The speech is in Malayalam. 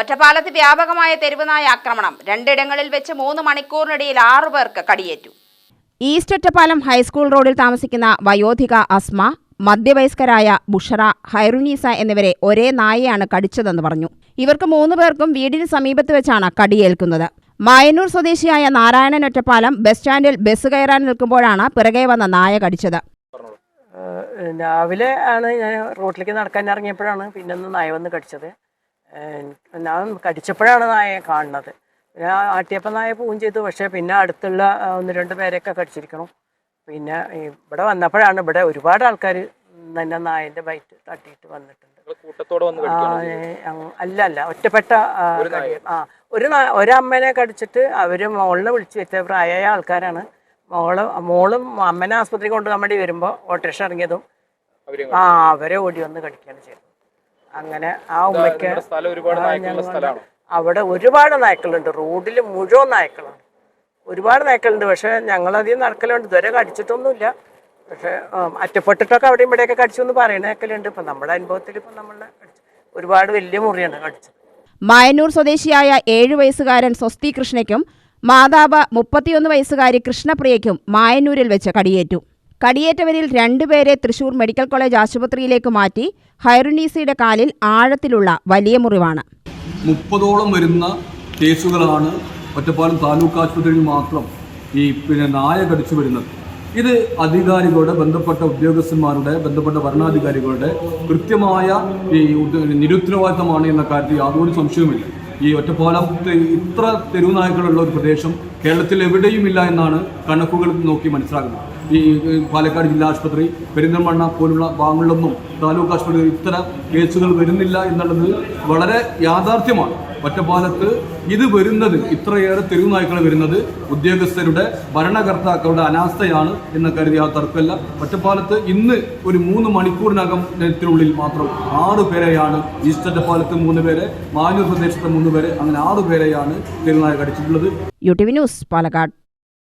ഒറ്റപ്പാലത്ത് വ്യാപകമായ തെരുവുനായ ആക്രമണം. രണ്ടിടങ്ങളിൽ വെച്ച് മൂന്ന് മണിക്കൂറിനിടയിൽ ആറുപേർക്ക് കടിയേറ്റു. ഈസ്റ്റ് ഒറ്റപ്പാലം ഹൈസ്കൂൾ റോഡിൽ താമസിക്കുന്ന വയോധിക അസ്മ മധ്യവയസ്കരായ ബുഷറ ഹൈറുനീസ എന്നിവരെ ഒരേ നായയാണ് കടിച്ചതെന്ന് പറഞ്ഞു. ഇവർക്ക് മൂന്ന് പേർക്കും വീടിന് സമീപത്ത് വെച്ചാണ് കടിയേൽക്കുന്നത്. മായന്നൂർ സ്വദേശിയായ നാരായണൻ ഒറ്റപ്പാലം ബസ് സ്റ്റാൻഡിൽ ബസ് കയറാൻ നിൽക്കുമ്പോഴാണ് പിറകെ വന്ന നായ കടിച്ചത്. രാവിലെ ആണ് ഞാൻ റോട്ടിലേക്ക് നടക്കാൻ ഇറങ്ങിയപ്പോഴാണ് പിന്നെ ഒന്ന് നായ വന്ന് കടിച്ചത്. ഞാൻ കടിച്ചപ്പോഴാണ് നായയെ കാണുന്നത്. പിന്നെ ആട്ടിയപ്പം നായ പൂവും ചെയ്തു. പക്ഷേ പിന്നെ അടുത്തുള്ള ഒന്ന് രണ്ട് പേരെയൊക്കെ കടിച്ചിരിക്കണം. പിന്നെ ഇവിടെ വന്നപ്പോഴാണ് ഇവിടെ ഒരുപാട് ആൾക്കാർ തന്നെ നായന്റെ ബൈറ്റ് തട്ടിയിട്ട് വന്നിട്ടുണ്ട്. അല്ല അല്ല ഒറ്റപ്പെട്ട ആ, ഒരു ഒരമ്മനെ കടിച്ചിട്ട് അവർ മോളിനെ വിളിച്ചു വെച്ച പ്രായമായ ആൾക്കാരാണ്. മോൾ മോളും അമ്മനെ ആസ്പത്രി കൊണ്ടുപോകാൻ വേണ്ടി വരുമ്പോൾ ഓട്ടോറിക്ഷ ഇറങ്ങിയതും ആ അവരെ ഓടി വന്ന് കടിക്കുകയാണ് ചെയ്തത്. അങ്ങനെ ആ ഉമ്മയ്ക്ക് അവിടെ ഒരുപാട് നായ്ക്കളുണ്ട്. റോഡിൽ മുഴുവൻ നായ്ക്കളാണ്. ഒരുപാട് നായ്ക്കളുണ്ട്. പക്ഷെ ഞങ്ങളധികം നടക്കലുണ്ട്. ഇതുവരെ കടിച്ചിട്ടൊന്നുമില്ല. പക്ഷെ അറ്റപ്പെട്ടിട്ടൊക്കെ അവിടെയും ഇവിടെയൊക്കെ കടിച്ചു എന്ന് പറയുന്ന നായ്ക്കലുണ്ട് ഇപ്പം നമ്മുടെ അനുഭവത്തിൽ ഇപ്പം നമ്മളെ ഒരുപാട് വലിയ മുറിയാണ് കടിച്ചത്. മായന്നൂർ സ്വദേശിയായ ഏഴു വയസ്സുകാരൻ സ്വസ്തി കൃഷ്ണയ്ക്കും മാതാവ് മുപ്പത്തിയൊന്ന് വയസ്സുകാരി കൃഷ്ണപ്രിയയ്ക്കും മായന്നൂരിൽ വെച്ച് കടിയേറ്റു. കടിയേറ്റവരിൽ രണ്ടുപേരെ തൃശൂർ മെഡിക്കൽ കോളേജ് ആശുപത്രിയിലേക്ക് മാറ്റി ഹൈറുനീസയുടെ കാലിൽ ആഴത്തിലുള്ള വലിയ മുറിവാണ്. മുപ്പതോളം വരുന്ന കേസുകളാണ് ഒറ്റപ്പാലം താലൂക്ക് ആശുപത്രിയിൽ മാത്രം ഈ പിന്നെ നായ കടിച്ചു വരുന്നത്. ഇത് അധികാരികളുടെ ബന്ധപ്പെട്ട ഉദ്യോഗസ്ഥന്മാരുടെ ബന്ധപ്പെട്ട ഭരണാധികാരികളുടെ കൃത്യമായ ഈ നിരുത്തരവാദിത്തമാണ് എന്ന കാര്യത്തിൽ യാതൊരു സംശയവുമില്ല. ഈ ഒറ്റപ്പാലം ഇത്ര തെരുവുനായ്ക്കളുള്ള ഒരു പ്രദേശം കേരളത്തിൽ എവിടെയുമില്ല എന്നാണ് കണക്കുകൾ നോക്കി മനസ്സിലാക്കുന്നത് ഈ പാലക്കാട് ജില്ലാ ആശുപത്രി പെരിന്തൽമണ്ണ പോലുള്ള ഭാഗങ്ങളിലൊന്നും താലൂക്ക് ആശുപത്രിയിൽ ഇത്തരം കേസുകൾ വരുന്നില്ല എന്നുള്ളത് വളരെ യാഥാർത്ഥ്യമാണ്. ഒറ്റപ്പാലത്ത് ഇത് വരുന്നത് ഇത്രയേറെ തെരുവ് നായ്ക്കൾ വരുന്നത് ഉദ്യോഗസ്ഥരുടെ ഭരണകർത്താക്കളുടെ അനാസ്ഥയാണ് എന്ന കരുതി ആ തർക്കമല്ല. ഒറ്റപ്പാലത്ത് ഇന്ന് ഒരു മൂന്ന് മണിക്കൂറിനകം ത്തിനുള്ളിൽ മാത്രം ആറ് പേരെയാണ് ഈസ്റ്റ് പാലത്ത് മൂന്ന് പേരെ മാനൂർ പ്രദേശത്തെ മൂന്ന് പേരെ അങ്ങനെ ആറ് പേരെയാണ് തെരുവുനായ കടിച്ചിട്ടുള്ളത് U T V news Palakkad.